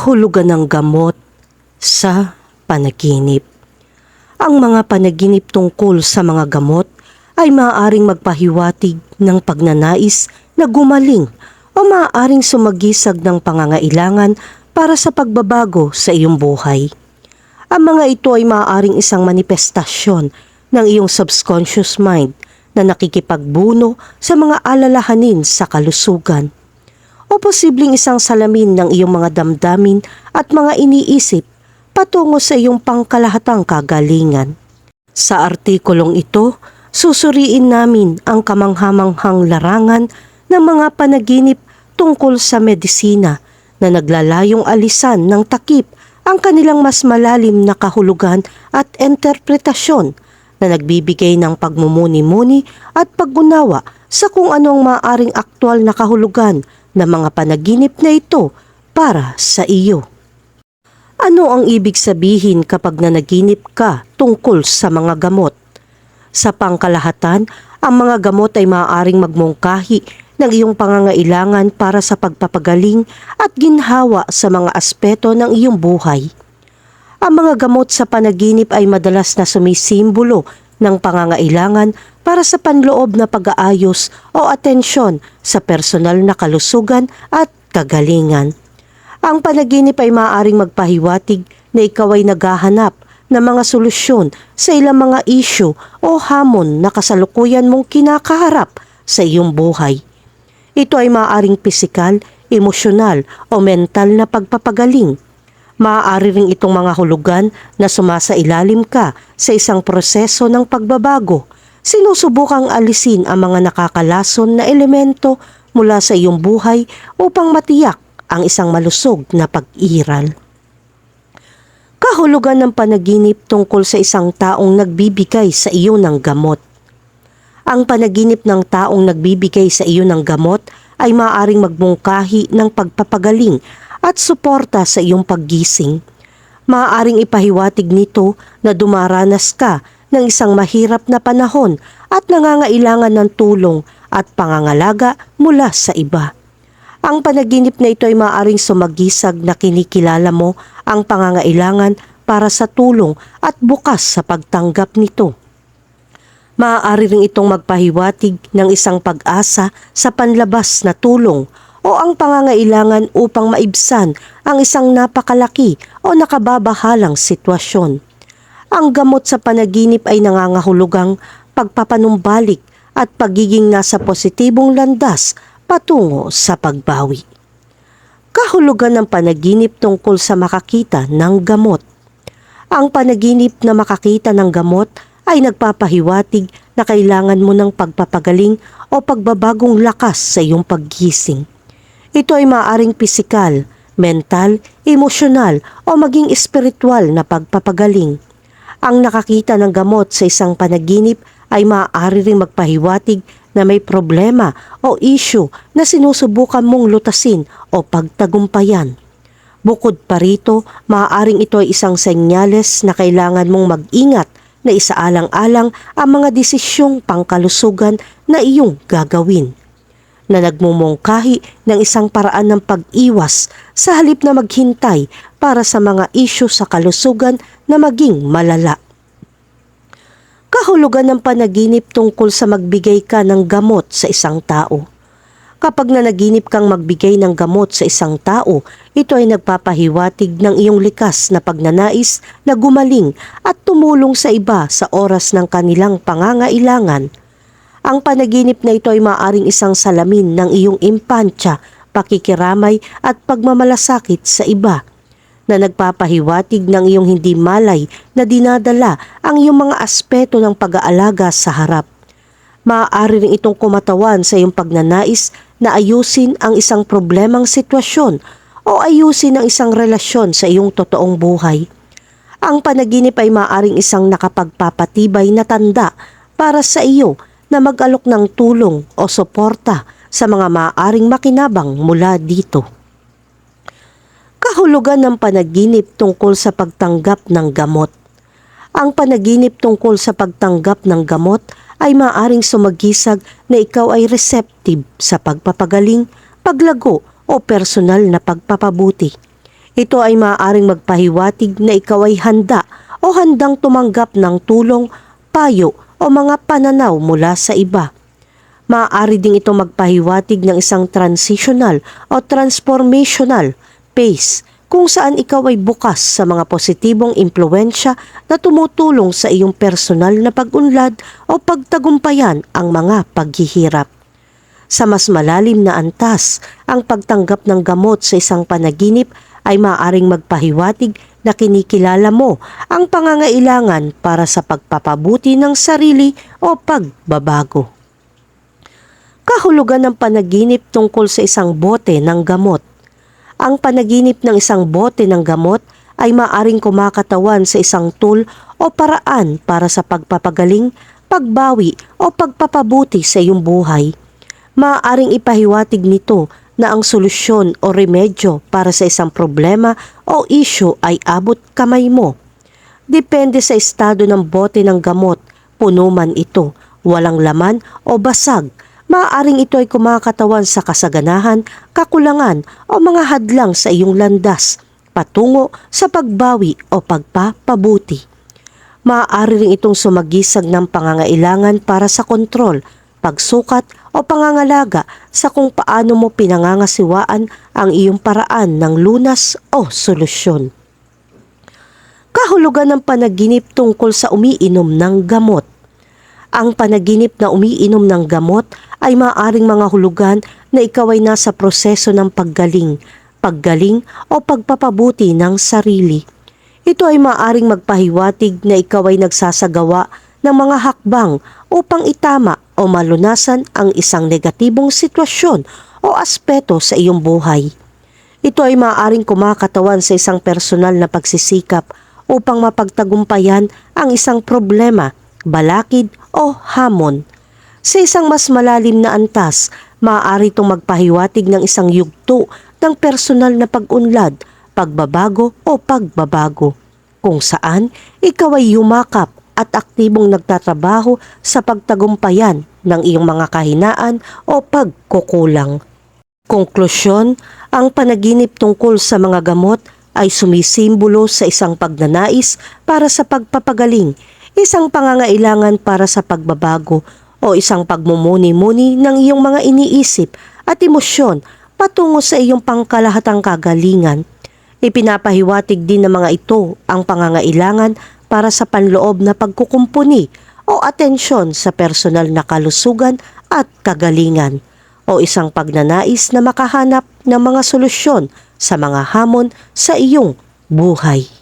kahulugan ng gamot sa panaginip. Ang mga panaginip tungkol sa mga gamot ay maaaring magpahiwatig ng pagnanais na gumaling o maaaring sumagisag ng pangangailangan para sa pagbabago sa iyong buhay. Ang mga ito ay maaaring isang manifestasyon ng iyong subconscious mind na nakikipagbuno sa mga alalahanin sa kalusugan o posibleng isang salamin ng iyong mga damdamin at mga iniisip patungo sa iyong pangkalahatang kagalingan. Sa artikulong ito, susuriin namin ang kamanghamanghang larangan ng mga panaginip tungkol sa medisina na naglalayong alisan ng takip ang kanilang mas malalim na kahulugan at interpretasyon na nagbibigay ng pagmumuni-muni at pag-unawa sa kung anong maaring aktwal na kahulugan ng mga panaginip na ito para sa iyo. Ano ang ibig sabihin kapag nanaginip ka tungkol sa mga gamot? Sa pangkalahatan, ang mga gamot ay maaaring magmungkahi ng iyong pangangailangan para sa pagpapagaling at ginhawa sa mga aspeto ng iyong buhay. Ang mga gamot sa panaginip ay madalas na sumisimbolo ng pangangailangan para sa panloob na pag-aayos o atensyon sa personal na kalusugan at kagalingan. Ang panaginip ay maaaring magpahiwatig na ikaw ay naghahanap ng mga solusyon sa ilang mga isyu o hamon na kasalukuyan mong kinakaharap sa iyong buhay. Ito ay maaaring pisikal, emosyonal o mental na pagpapagaling. Maaari ring itong mga hulugan na sumasailalim ka sa isang proseso ng pagbabago. Sinusubukang alisin ang mga nakakalason na elemento mula sa iyong buhay upang matiyak ang isang malusog na pag-iral. Kahulugan ng panaginip tungkol sa isang taong nagbibigay sa iyo ng gamot. Ang panaginip ng taong nagbibigay sa iyo ng gamot ay maaaring magmungkahi ng pagpapagaling at suporta sa iyong paggising. Maaaring ipahiwatig nito na dumaranas ka ng isang mahirap na panahon at nangangailangan ng tulong at pangangalaga mula sa iba. Ang panaginip na ito ay maaaring sumagisag na kinikilala mo ang pangangailangan para sa tulong at bukas sa pagtanggap nito. Maaari rin itong magpahiwatig ng isang pag-asa sa panlabas na tulong o ang pangangailangan upang maibsan ang isang napakalaki o nakababahalang sitwasyon. Ang gamot sa panaginip ay nangangahulugang pagpapanumbalik at pagiging nasa positibong landas patungo sa pagbawi. Kahulugan ng panaginip tungkol sa makakita ng gamot. Ang panaginip na makakita ng gamot ay nagpapahiwatig na kailangan mo ng pagpapagaling o pagbabagong lakas sa iyong paggising. Ito ay maaring pisikal, mental, emosyonal o maging espiritual na pagpapagaling. Ang nakakita ng gamot sa isang panaginip ay maaari ring magpahiwatig na may problema o issue na sinusubukan mong lutasin o pagtagumpayan. Bukod pa rito, maaaring ito ay isang senyales na kailangan mong mag-ingat na isaalang-alang ang mga desisyong pangkalusugan na iyong gagawin na nagmumungkahi ng isang paraan ng pag-iwas sa halip na maghintay para sa mga isyu sa kalusugan na maging malala. Kahulugan ng panaginip tungkol sa magbigay ka ng gamot sa isang tao. Kapag nanaginip kang magbigay ng gamot sa isang tao, ito ay nagpapahiwatig ng iyong likas na pagnanais na gumaling at tumulong sa iba sa oras ng kanilang pangangailangan. Ang panaginip na ito ay maaring isang salamin ng iyong impantya, pakikiramay at pagmamalasakit sa iba na nagpapahiwatig ng iyong hindi malay na dinadala ang iyong mga aspeto ng pag-aalaga sa harap. Maaari rin itong kumatawan sa iyong pagnanais na ayusin ang isang problemang sitwasyon o ayusin ang isang relasyon sa iyong totoong buhay. Ang panaginip ay maaring isang nakapagpapatibay na tanda para sa iyo na mag-alok ng tulong o suporta sa mga maaaring makinabang mula dito. Kahulugan ng panaginip tungkol sa pagtanggap ng gamot. Ang panaginip tungkol sa pagtanggap ng gamot ay maaring sumagisag na ikaw ay receptive sa pagpapagaling, paglago o personal na pagpapabuti. Ito ay maaaring magpahiwatig na ikaw ay handa o handang tumanggap ng tulong, payo o mga pananaw mula sa iba. Maaari ding ito magpahiwatig ng isang transitional o transformational phase kung saan ikaw ay bukas sa mga positibong impluensya na tumutulong sa iyong personal na pag-unlad o pagtagumpayan ang mga paghihirap. Sa mas malalim na antas, ang pagtanggap ng gamot sa isang panaginip ay maaaring magpahiwatig na kinikilala mo ang pangangailangan para sa pagpapabuti ng sarili o pagbabago. Kahulugan ng panaginip tungkol sa isang bote ng gamot. Ang panaginip ng isang bote ng gamot ay maaring kumakatawan sa isang tool o paraan para sa pagpapagaling, pagbawi o pagpapabuti sa iyong buhay. Maaaring ipahiwatig nito na ang solusyon o remedyo para sa isang problema o issue ay abot kamay mo. Depende sa estado ng bote ng gamot, puno man ito, walang laman o basag. Maaaring ito ay kumakatawan sa kasaganahan, kakulangan o mga hadlang sa iyong landas, patungo sa pagbawi o pagpapabuti. Maaari rin itong sumagisag ng pangangailangan para sa kontrol, pagsukat o pangangalaga sa kung paano mo pinangangasiwaan ang iyong paraan ng lunas o solusyon. Kahulugan ng panaginip tungkol sa umiinom ng gamot. Ang panaginip na umiinom ng gamot ay maaring mga hulugan na ikaw ay nasa proseso ng paggaling, paggaling o pagpapabuti ng sarili. Ito ay maaring magpahiwatig na ikaw ay nagsasagawa ng mga hakbang upang itama o malunasan ang isang negatibong sitwasyon o aspeto sa iyong buhay. Ito ay maaaring kumakatawan sa isang personal na pagsisikap upang mapagtagumpayan ang isang problema, balakid o hamon. Sa isang mas malalim na antas, maaari itong magpahiwatig ng isang yugto ng personal na pag-unlad, pagbabago o pagbabago, kung saan ikaw ay yumakap at aktibong nagtatrabaho sa pagtagumpayan ng iyong mga kahinaan o pagkukulang. Konklusyon, ang panaginip tungkol sa mga gamot ay sumisimbolo sa isang pagnanais para sa pagpapagaling, isang pangangailangan para sa pagbabago o isang pagmumuni-muni ng iyong mga iniisip at emosyon patungo sa iyong pangkalahatang kagalingan. Ipinapahiwatig din ng mga ito ang pangangailangan para sa panloob na pagkukumpuni o atensyon sa personal na kalusugan at kagalingan o isang pagnanais na makahanap ng mga solusyon sa mga hamon sa iyong buhay.